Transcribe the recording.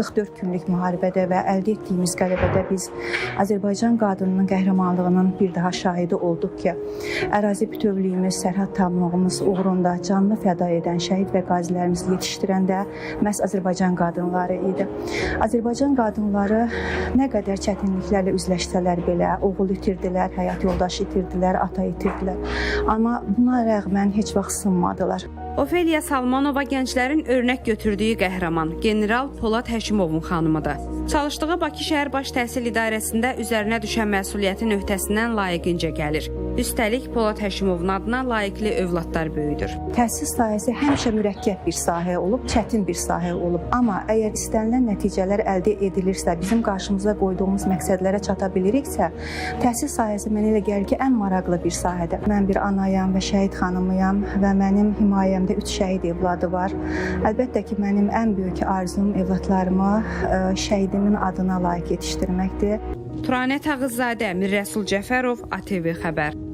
44 günlük müharibədə və əldə etdiyimiz qələbədə biz Azərbaycan qadınının qəhrəmanlığının bir daha şahidi olduq ki, ərazi bütövlüyümüz, sərhəd tamlığımız uğrunda canını fəda edən şəhid və qazilərimizi yetişdirən də məhz Azərbaycan qadınları idi. Azərbaycan qadınları nə qədər çətinliklərlə üzləşsələr belə, oğul itirdilər, həyat yoldaşı itirdilər, ata itirdilər. Amma buna rəğmən heç vaxt sınmadılar. Ofeliya Salmanova gənclərin örnək götürdüyü qəhrəman general Polad Həşimovun xanımıdır. Çalışdığı Bakı şəhər baş təhsil idarəsində üzərinə düşən məsuliyyətin öhdəsindən layiqincə gəlir. Üstəlik Polad Həşimovun adına layiqli övladlar böyüdür. Təhsil sahəsi həmişə mürəkkəb bir sahə olub, çətin bir sahə olub. Amma əgər istənilən nəticələr əldə edilirsə, bizim qarşımıza qoyduğumuz məqsədlərə çata biliriksə, təhsil sahəsi mənə elə gəlir ki, ən maraqlı bir sahədir. Mən bir anayam və şəhid xanımıyam və mənim himayəmdə 3 şəhid övladı var. Əlbəttə ki, mənim ən böyük arzum övladlarımı ə, şəhidimin adına layiq yetişdirməkdir. Turanə Tağızadə, Mir Cəfərov, ATV xəbər.